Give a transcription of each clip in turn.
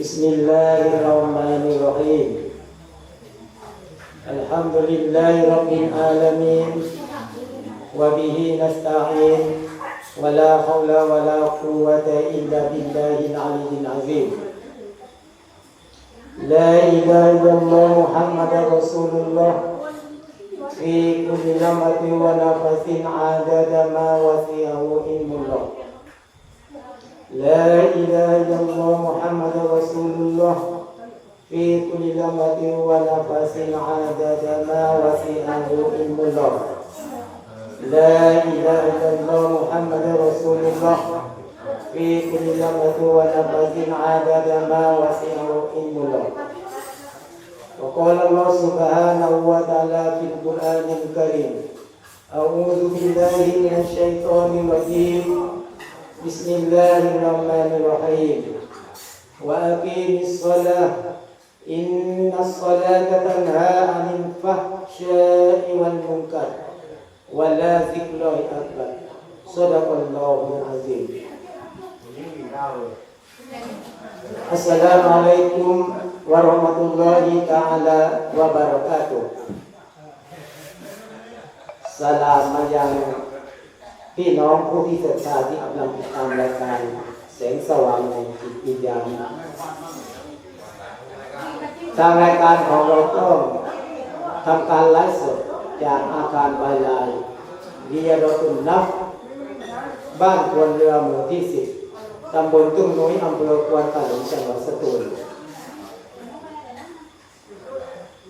بسم الله الرحمن الرحيم. الحمد لله رب العالمين وبه نستعين ولا حول ولا قوة إلا بالله العلي العظيم. لا إله إلا الله محمد رسول الله. في كل لمة ونفس عدد ما وسعه علم الله. لا إله إلا الله محمد رسول الله في كل لمة ونفس عدد ما وسعه علم الله. لا إله إلا الله محمد رسول الله في كل لمة ونفس عدد ما وسعه علم الله. وقال الله سبحانه وتعالى في القرآن الكريم أعوذ بالله من الشيطان الرجيم. بسم الله الرحمن الرحيم. وأقيم الصلاة. إن الصلاة تنهى عن الفحشاء والمنكر. ولا ذكر أكبر صدق الله العظيم. السلام عليكم ورحمة الله تعالى وبركاته. سلام يا พี่น้องผู้ที่ศรัทธาที่กำลังติดตามรายการแสงสว่างในจิตวิญญาณทางรายการของเราต้องทำการไลฟ์สดจากอาคารบายลายเรียรตุนนับบ้านควนเรือหมู่ที่สิบตำบลตุ้งนุ้ยอำเภอควนกาหลงจังหวัดสตูล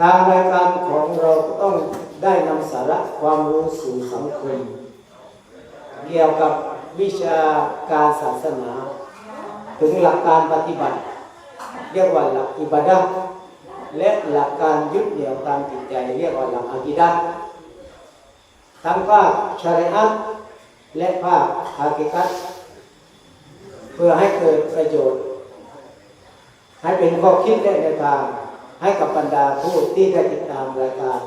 ทางรายการของเราต้องได้นำสาระความรู้สู่สังคม เกี่ยวกับวิชาการศาสนา ถึงหลักการปฏิบัติ เรียกว่าหลักอิบาดะและหลักการยึดเหนี่ยวตามจิตใจ เรียกว่าหลักอากิดะทั้งภาคชริอะห์และภาคฮากิกัตเพื่อให้เกิดประโยชน์ ให้เป็นข้อคิดและแนวทางให้กับบรรดาผู้ที่ได้ติดตามรายการ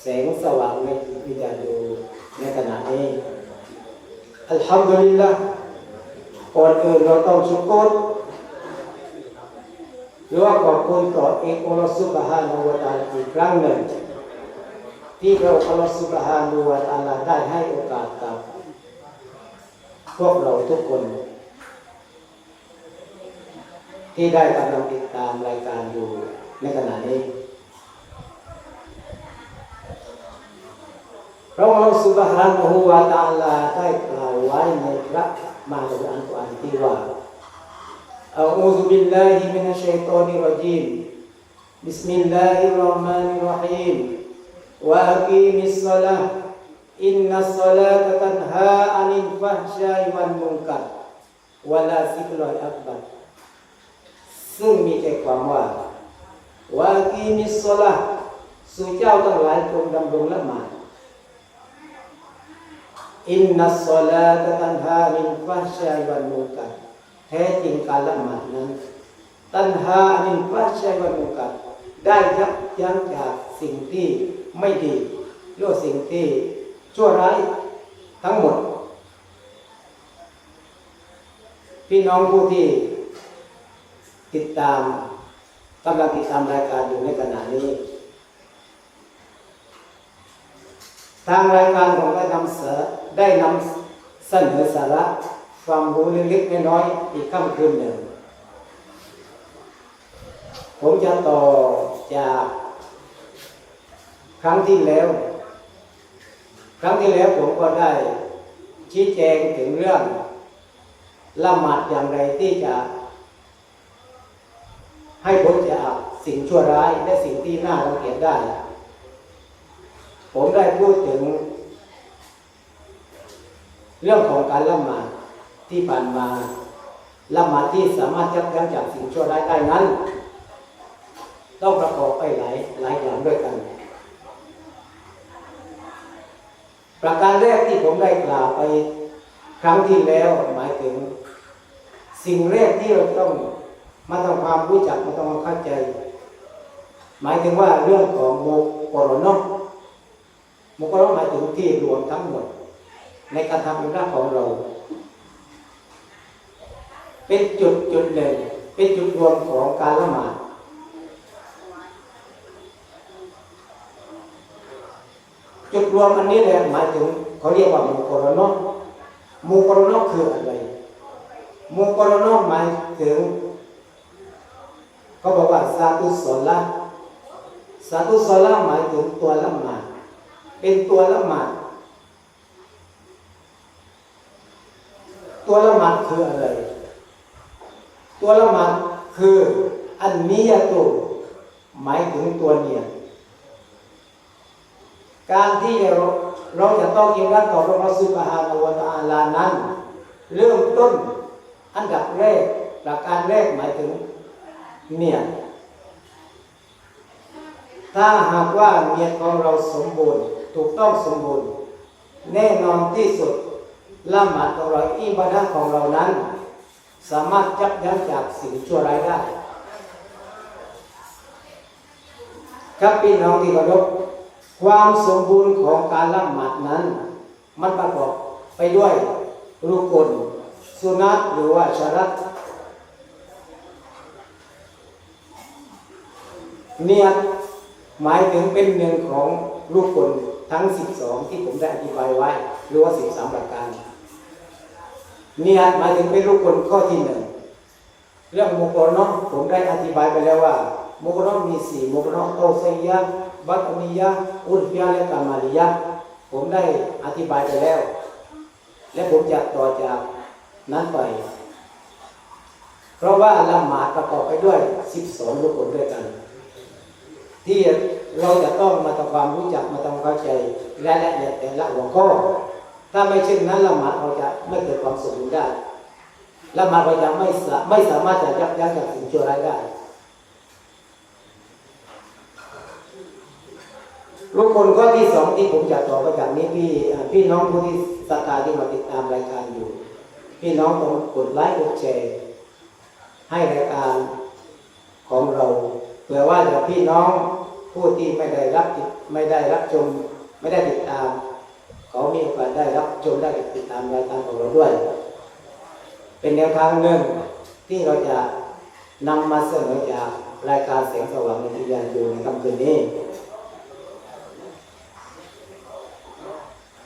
แสงสว่างในวิญญาณดูในขณะนี้ อัลฮัมดุลิลละก่อนอื่นเราต้องชุกรหรือว่าขอบคุณต่อเอกอัลลอฮฺซุบฮานะฮูวะตาลาอีกครั้งหนึ่ง ที่พระองค์อัลลอฮฺซุบฮานะฮูวะตาลาได้ให้โอกาสกับพวกเราทุกคน ที่ได้กำลังติดตามรายการอยู่ในขณะนี้ พระองค์สุบฮานะฮูวาตาลาได้กล่าวไว้ในพระมาในอัลกุรอานที่ว่าอัลลอฮฺบิลลาฮิมินัชชัยฏอนิรรจีมบิสมิลลาฮิรเราะห์มานิรเราะฮีมวะอักีมิสศอลาห์อินนัสศอลาตะตันฮาอานิลฟะฮชาอิวัลมุนกัรวะลาซิกรอยอักบัรซึ่งมีใจความว่าวะอักีมิสศอลาห์สู่เจ้าทั้งหลายจงดำรงละหมาด อินนัสซอลาตะตันฮามินฟาชาวันมุกัรแท้จริงการละหมาดนั้น ตันฮามินฟาชาวันมุกัรได้ยับยั้งจากสิ่งที่ไม่ดีหรือสิ่งที่ชั่วร้ายทั้งหมด พี่น้องผู้ที่ติดตามกำลังติดตามรายการอยู่ในขณะนี้ ทางรายการของได้นำเสนอ ได้นำเสนอสาระความรู้เล็กๆน้อยๆอีกค่ำคืนหนึ่ง ผมจะต่อจากครั้งที่แล้ว ครั้งที่แล้วผมก็ได้ชี้แจงถึงเรื่องละหมาดอย่างไรที่จะ ให้พ้นจากสิ่งชั่วร้ายและสิ่งที่น่ารังเกียจได้ ผมได้พูดถึง เรื่องของการละหมาดที่ผ่านมาละหมาดที่สามารถยับยั้งจากสิ่งชั่วร้ายได้นั้น ต้องประกอบไปหลายหลายอย่างด้วยกัน ประการแรกที่ผมได้กล่าวไปครั้งที่แล้วหมายถึง สิ่งแรกที่เราต้องมาทำความรู้จักมาทำความเข้าใจ หมายถึงว่าเรื่องของโมกรณะมุกรหมายถึงที่รวมทั้งหมด ในการทำอิบาดะห์ของเรา เป็นจุดจุดหนึ่งเป็นจุดรวมของการละหมาดจุดรวมอันนี้เลยหมายถึงเขาเรียกว่ามูกรณะมูกรณะคืออะไรมูกรณะหมายถึงเขาบอกว่าสาธุสละสาธุสละหมายถึงตัวละหมาดเป็นตัวละหมาด ตัวละหมาดคืออะไร ตัวละหมาดคืออันนิยตุหมายถึงตัวเนียการที่เราเราจะต้องอิงรักต่อพระสุบฮานะวตาลานั้น เริ่มต้นอันดับแรกหลักการแรกหมายถึงเนี่ยถ้าหากว่าเนียของเราสมบูรณ์ ถูกต้องสมบูรณ์ แน่นอนที่สุด ละหมาดของเราอิบาดะของเรานั้น สามารถจับยั้งจากสิ่งชั่วร้ายได้ ครับพี่น้องที่เคารพความสมบูรณ์ของการละหมาดนั้น มันประกอบไปด้วยรุกลสุนัตหรือว่าชารัตเนียดหมายถึงเป็นหนึ่งของรูปกลทั้ง 12 ที่ผมได้อธิบายไว้ หรือว่า 13 ประการ นียหมายถึงเป็นรูปกลข้อที่หนึ่งเรื่องมุกรนผมได้อธิบายไปแล้วว่ามุกรนมีสี่มุกรนโตเซียบัตมียะอุลฟิยะและกามาลิยะผมได้อธิบายไปแล้ว และผมจะต่อจากนั้นไป เพราะว่าละหมาดประกอบไปด้วย12รูปด้วยกัน ที่เราจะต้องมาทำความรู้จักมาทำความเข้าใจรายละเอียดแต่ละหัวข้อ ถ้าไม่เช่นนั้นละหมาดเราจะไม่เกิดความสมบูรณ์ได้ละหมาดเราจะไม่สาไม่สามารถจะยับยั้งจากสิ่งชั่วร้ายได้ลูกคนข้อที่สองที่ผมจะต่อไปจากนี้พี่พี่น้องผู้ที่ศรัทธาที่มาติดตามรายการอยู่ พี่น้องต้องกดไลค์กดแชร์ให้รายการของเราเผื่อว่าเดี๋ยวพี่น้องผู้ที่ไม่ได้รับติดไม่ได้รับชมไม่ได้ติดตาม เขามีโอกาสได้รับชมได้ติดตามรายการของเราด้วย เป็นแนวทางหนึ่งที่เราจะนำมาเสนอจากรายการเสียงสว่างในทิยานอยู่ในค่ำคืนนี้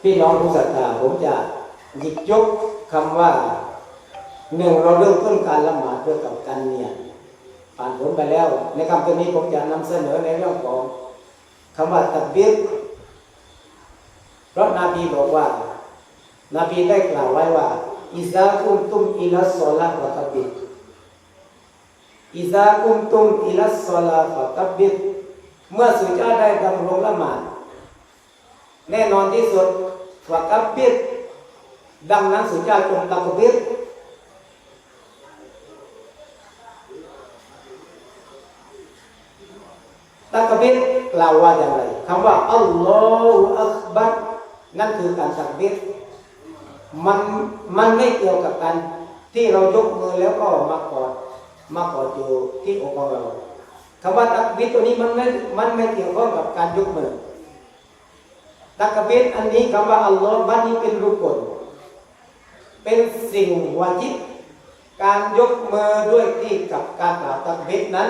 พี่น้องผู้ศรัทธาผมจะหยิบยกคำว่าหนึ่งเราเริ่มต้นการละหมาดด้วยกับการเนียนผ่านผลไปแล้ว ในคำตัวนี้ผมจะนำเสนอในเรื่องของคำว่าตับบิด เพราะนาบีบอกว่า นาบีได้กล่าวไว้ว่าอิซาคุมตุมอิลัสซอลาฟะตับบิดอิซาคุมตุมอิลัสซอลาฟะตับบิดเมื่อสุจาได้ดำรงละหมาดแน่นอนที่สุดฟะตับบิดดังนั้นสุจาจงตักบิดตักบิดกล่าวว่าอย่างไรคำว่าอัลลอฮฺอักบัร นั่นคือการตักบิดมันมันไม่เกี่ยวกับการที่เรายกมือแล้วก็มากอดมากอดอยู่ที่อกของเราคำว่าตักบิดตัวนี้มันไม่มันไม่เกี่ยวข้องกับการยกมือตักบิดอันนี้คำว่าอัลลอฮฺบัรนี้เป็นรูปกลเป็นสิ่งวาจิบการยกมือด้วยที่กับการกล่าวตักบิดนั้น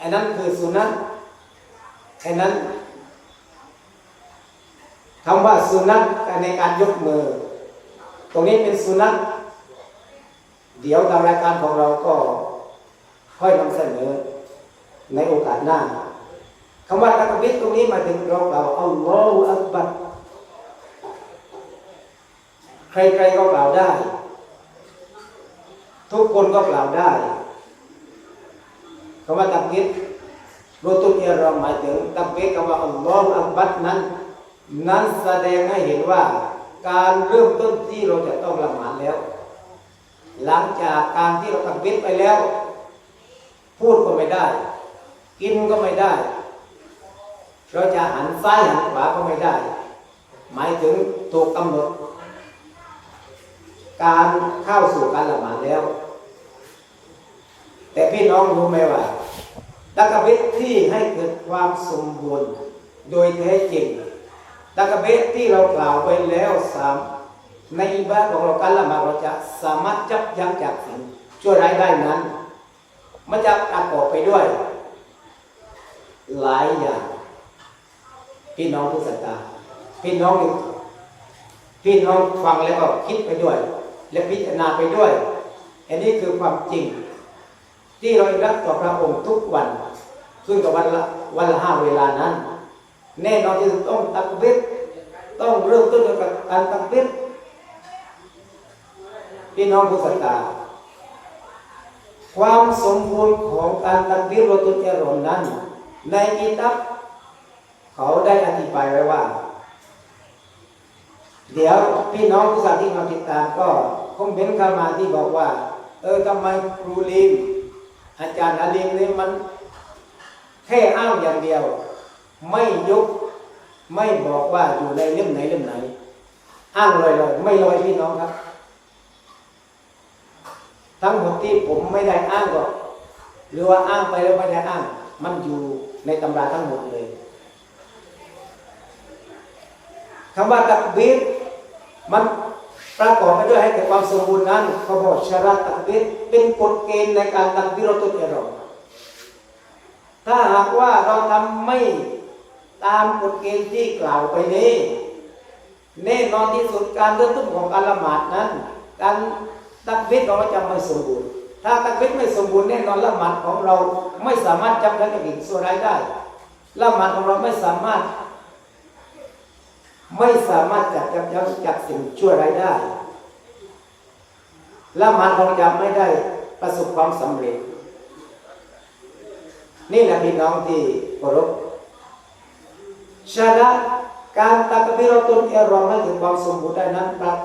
อันนั้นคือสุนัตแค่นั้น คำว่าสุนัตในการยกมือ ตรงนี้เป็นสุนัตเดี๋ยวทางรายการของเราก็ค่อยนำเสนอในโอกาสหน้าคำว่าตักบิดตรงนี้หมายถึงเรากล่าวอัลลอฮฺอักบัรใครๆก็กล่าวได้ ทุกคนก็กล่าวได้คำว่าตักบิดรูตุเอรอหมายถึงตักบิดคำว่าอัลลอฮฺอักบัรนั้น นั้นแสดงให้เห็นว่าการเริ่มต้นที่เราจะต้องละหมาดแล้ว หลังจากการที่เราตักบิดไปแล้ว พูดก็ไม่ได้ กินก็ไม่ได้ เราจะหันซ้ายหันขวาก็ไม่ได้ หมายถึงถูกกำหนด การเข้าสู่การละหมาดแล้ว แต่พี่น้องรู้ไหมว่าตักบิดที่ให้เกิดความสมบูรณ์โดยแท้จริง ตักบิดที่เรากล่าวไปแล้วสามในอิบาดของเราการละหมาดเราจะสามารถจับยั้งจากสิ่งชั่วร้ายได้นั้น มันจะประกอบไปด้วย หลายอย่าง พี่น้องผู้ศรัทธาพี่น้องนี่พี่น้องฟังแล้วก็คิดไปด้วย และพิจารณาไปด้วย อันนี้คือความจริง ที่เรารักต่อพระองค์ทุกวัน ซึ่งกับวันละวันละห้าเวลานั้น แน่นอนที่ต้องตักบิดต้องเริ่มต้นด้วยการตักบิดพี่น้องผู้ศรัทธาความสมบูรณ์ของการตักบิดรตุนเอรอนนั้น ในกิตับเขาได้อธิบายไว้ว่า เดี๋ยวพี่น้องผู้ศรัทธาที่มาติดตามก็คงเป็นคำมาที่บอกว่า เออทำไมครูลิมอาจารย์อาลิมนี่มันแค่อ้างอย่างเดียว ไม่ยกไม่บอกว่าอยู่ในเล่มไหนเล่มไหน อ้างลอยๆไม่ลอยพี่น้องครับ ทั้งหมดที่ผมไม่ได้อ้างก็หรือว่าอ้างไปแล้วไม่ได้อ้าง มันอยู่ในตำราทั้งหมดเลยคำว่าตักบีรมันประกอบไปด้วยให้เกิดความสมบูรณ์นั้นเขาบอกชาระตักบีรเป็นกฎเกณฑ์ในการตักบีรตุเอรอถ้าหากว่าเราทำไม่ ตามกฎเกณฑ์ที่กล่าวไปนี้แน่นอนที่สุดการเริ่มต้นของการละหมาดนั้น การตักบิดของเราจะไม่สมบูรณ์ ถ้าตักบิดไม่สมบูรณ์แน่นอนละหมาดของเราไม่สามารถจำได้กับอีกส่วนใดได้ละหมาดของเราไม่สามารถ ไม่สามารถจัดจำยั้งจากสิ่งชั่วร้ายได้ละหมาดของเราจะไม่ได้ประสบความสำเร็จ นี่แหละพี่น้องที่เคารพ ชาละการตักบิรตุนเอรอมให้ถึงความสมบูรณ์ได้นั้นครับ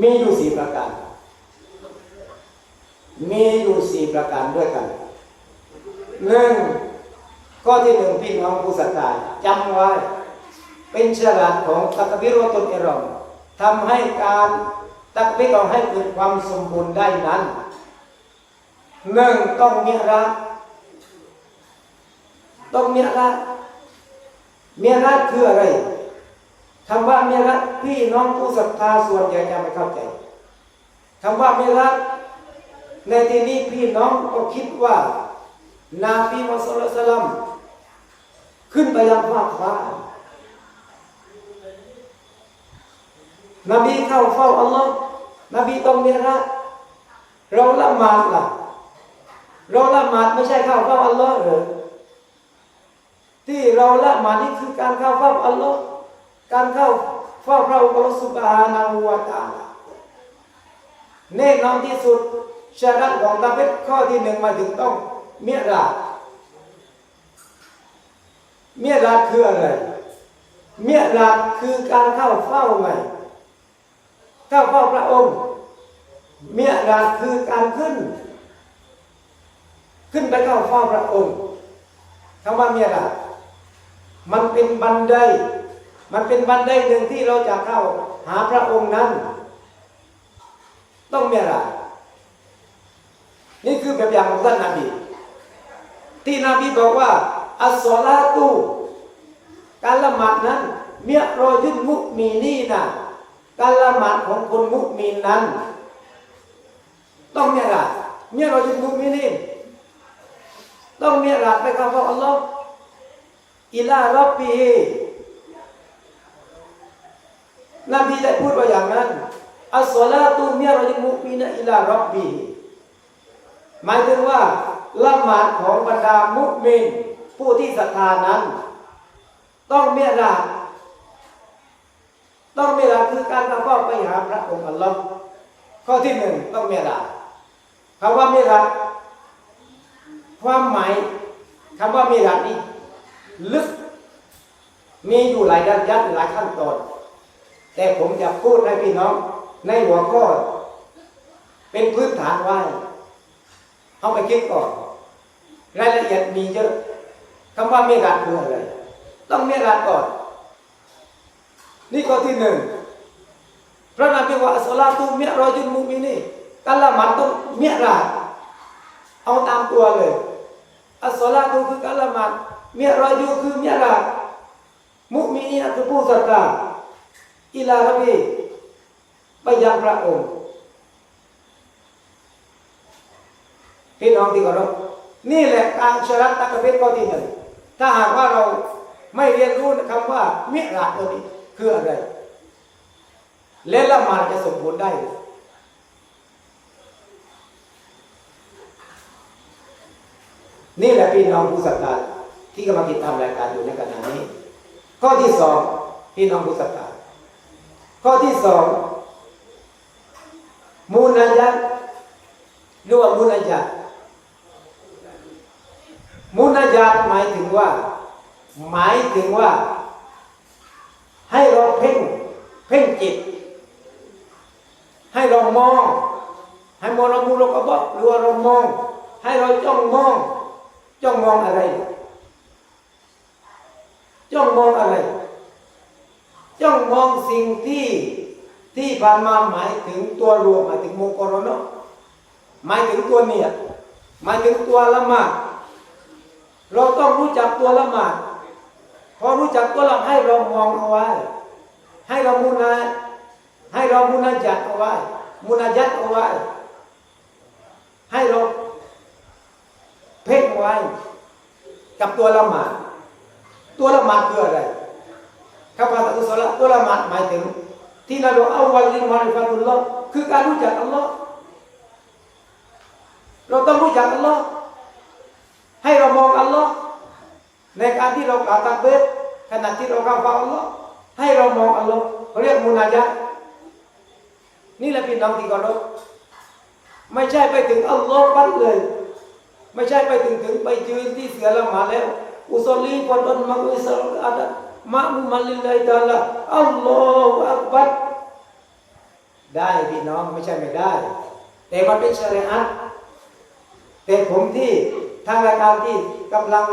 มีอยู่สี่ประการ มีอยู่สี่ประการด้วยกันหนึ่งข้อที่หนึ่งพี่น้องผู้ศรัทธาจำไว้ เป็นฉลาดของตักบิรตุนเอรอมทำให้การตักบิรให้เกิดความสมบูรณ์ได้นั้นหนึ่งต้องมีรักต้องมีรั กมียรักคืออะไรคำว่าเมียรักพี่น้องผู้ศรัทธาส่วนใหญ่จะไม่เข้าใจคำว่าเมียรักในที่นี้พี่น้องก็คิดว่า นาบีมุสลิมขึ้นไปยังฟากฟ้านบีเข้าเฝ้าอัลลอฮ์นบีต้องเมียรักเราละหมาดล่ะเราละหมาดไม่ใช่เข้าเฝ้าอัลลอฮ์หรือ ที่เราละหมาดนี่คือการเข้าเฝ้าอัลลอฮ์การเข้าเฝ้าพระองค์สุบฮานาหูวาตาแน่นอนที่สุดชาดัตของตาเวทข้อที่หนึ่งมาถึงต้องเมียราเมียราคืออะไร เมียราคือการเข้าเฝ้าไงเข้าเฝ้าพระองค์ เมียราคือการขึ้น ขึ้นไปเข้าเฝ้าพระองค์คำว่าเมียระ มันเป็นบันได มันเป็นบันไดหนึ่งที่เราจะเข้าหาพระองค์นั้น ต้องเมียรนี่คือแบบอย่างของท่านนาบีที่นบีบอกว่า อัสซอลาตู การละหมาดนั้น เมียรอยุนมุมีนี่นะการละหมาดของคนมุมีนนั้น ต้องเมียรเมียรอยุนมุมีนี่ต้องมีรักไปกับอัลลอฮ์ อิลารับบีนบีได้พูดว่าอย่างนั้นอัสลาตูมีรอยิมุมีนะอิลารับบีหมายถึงว่าละหมาดของบรรดามุสลิมผู้ที่ศรัทธานั้น ต้องเมีรักต้องเมีรักคือการเข้าไปหาพระองค์อัลลอฮ์ข้อที่หนึ่งต้องเมีรักคำว่าเมีรักความหมายคำว่าเมีรักนี้ ลึก มีอยู่หลายด้านยัดหลายขั้นตอน แต่ผมจะพูดให้พี่น้อง ในหัวข้อ เป็นพื้นฐานไว้เอาไปคิดก่อน รายละเอียดมีเยอะคำว่าเมีรักคืออะไร ต้องเมีรักก่อน นี่ข้อที่หนึ่งพระนบีว่าอัสลาตุมิรอจุนมุมินี่การละหมาดต้องมีรักเอาตามตัวเลยอัสลาตุคือการละหมาด มียรอยูคือเมียรักมุมินีนคือผู้ศรัทธาอิลาระบีไปยังพระองค์พี่น้องที่เคารพนี่แหละการชรัตตักเวทข้อที่หนึ่งถ้าหากว่าเราไม่เรียนรู้คำว่ามิราตัวนี้คืออะไร และละหมาดจะสมบูรณ์ได้ นี่แหละพี่น้องผู้ศรัทธา ที่กำลังติดตามรายการอยู่ในขณะนี้ ข้อที่สองพี่น้องผู้ศรัทธาข้อที่สองมูนายัตหรือว่ามูนายัตมูนายัตหมายถึงว่า หมายถึงว่า ให้เราเพ่งเพ่งจิต ให้เรามอง ให้มองเรามูเราก็บอกหรือว่าเรามอง ให้เราจ้องมอง จ้องมองอะไร จ้องมองอะไร จ้องมองสิ่งที่ที่ผ่านมาหมายถึงตัวรวมหมายถึงโมกรณะหมายถึงตัวเนี่ยหมายถึงตัวละหมาดเราต้องรู้จักตัวละหมาดพอรู้จักตัวละให้เรามองเอาไว้ ให้เรามุนาให้เรามุนาจัดเอาไว้มุนาจัดเอาไว้ ให้เราเพ่งไว้กับตัวละหมาด ตัวละหมาดคืออะไรคำภาษาอุสละตัวละหมาดหมายถึง ที่เราเอาวันลิมาริฟาตุลลอฮ์คือการรู้จักอัลลอฮ์เราต้องรู้จักอัลลอฮ์ให้เรามองอัลลอฮ์ในการที่เรากล่าวตักเบสขณะที่เรากล่าวฟังอัลลอฮ์ให้เรามองอัลลอฮ์เขาเรียกมุนาญะนี่แหละพี่น้องที่เคารพไม่ใช่ไปถึงอัลลอฮ์ปั๊บเลย ไม่ใช่ไปถึงถึงไปยืนที่เสือละหมาดแล้ว อุซอลีฟอดอนมักอุสลอาดะมะมุมัลลิลลาฮิตะอาลาอัลลอฮฺอักบัรได้พี่น้องไม่ใช่ไม่ได้ แต่มันเป็นชริอะห์แต่ผมที่ทางรายการที่กำลัง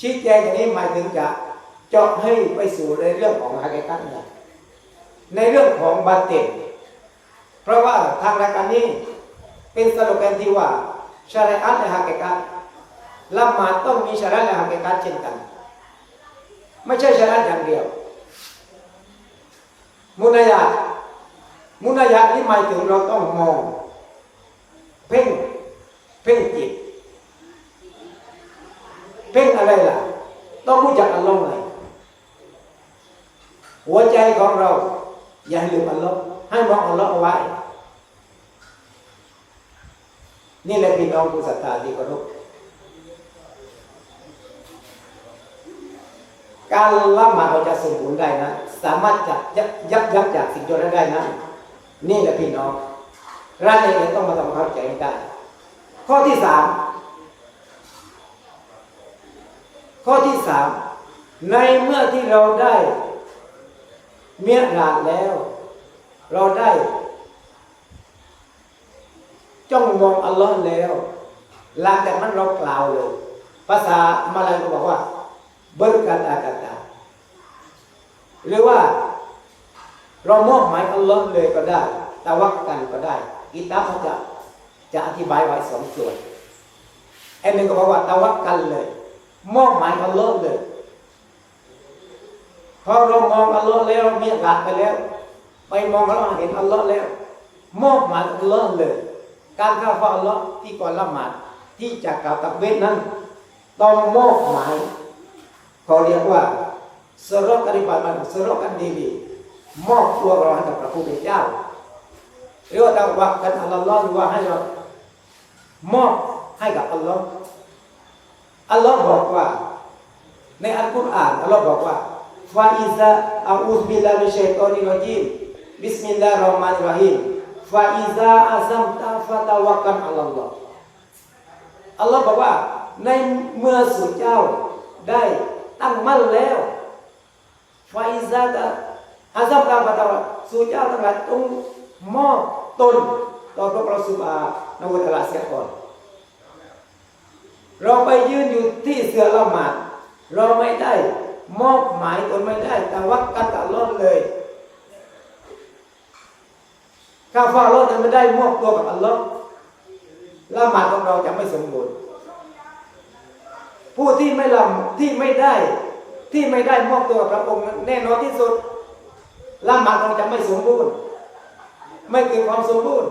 ชี้แจงอย่างนี้หมายถึงจะเจาะให้ไปสู่ในเรื่องของฮากิกัตเนี่ยในเรื่องของบาเต็เพราะว่าทางรายการนี้เป็นสโลแกนที่ว่า syariat dan hakikat ละหมาดต้องมี syariat และ hakikat เช่นกัน ไม่ใช่ syariat อย่างเดียว มุนายามุนายาที่หมายถึงเราต้องมอง เพ่ง เพ่งจิต เพ่งอะไรล่ะ ต้องรู้จักอัลลอฮ์ไงหัวใจของเรา อย่าให้ลืมอัลลอฮ์ให้มองอัลลอฮ์เอาไว้ นี่แหละพี่น้องผู้ศรัทธาที่เคารพ การละหมาดเราจะสมบูรณ์ได้นะ สามารถจะยับยับยั้งจากสิ่งตัวนั้นได้นะ นี่แหละพี่น้องรายละเอียดต้องมาทำความเข้าใจให้ได้ ข้อที่สามข้อที่สามในเมื่อที่เราได้เมียรานแล้ว เราได้จ้องมองอัลลอฮ์แล้ว หลังจากนั้นเรากล่าวเลย ภาษามาลายก็บอกว่า เบิรกัตอากาตาหรือว่าเรามอบหมายอัลลอฮ์เลยก็ได้ตะวักกันก็ได้กิตาเขาจะจะอธิบายไว้สองส่วนไอ้หนึ่งก็บอกว่าตะวักกันเลย มอบหมายอัลลอฮ์เลยพอเรามองอัลลอฮ์แล้วมีหลักไปแล้ว ไปมองแล้วเห็นอัลลอฮ์แล้ว มอบหมายอัลลอฮ์เลย การข้าฟ้าอัลลอฮ์ที่ก่อนละหมาดที่จะกล่าวตักเวทนั้นต้องมอบหมาย เขาเรียกว่าสรกันดิบาตมันสรกันดีดีมอบตัวเราให้กับพระผู้เป็นเจ้าหรือว่าตะวักกันอัลลอฮ์หรือว่าให้เรามอบให้กับอัลลอฮ์อัลลอฮ์บอกว่า ในอัลกุรอานอัลลอฮ์บอกว่าฟาอิซาอัลอุซบิลลาฮิมินชัยฏอนิรรจีมบิสมิลลาฮิรเราะห์มานิรราะฮีมฟาอิซาอาซัมตาฟาตาวกันอัลลอฮ์อัลลอฮ์บอกว่าในเมื่อสุเจ้าได้ ตั้งมั่นแล้วฟาอิซาตาอาซัมตาฟาตาวสุเจ้าทั้งหลายต้องมอบตนต่อพระประสุบานาวุตลาเสียก่อน เราไปยืนอยู่ที่เสือละหมาดเราไม่ได้มอบหมายตนไม่ได้แต่วักกันกับอัลลอฮ์เลยกาฟาโรนั้นไม่ได้มอบตัวกับอัลลอฮ์ละหมาดของเราจะไม่สมบูรณ์ ผู้ที่ไม่ลำที่ไม่ได้ ที่ไม่ได้มอบตัวพระองค์แน่นอนที่สุดละหมาดของเราจะไม่สมบูรณ์ ไม่เกิดความสมบูรณ์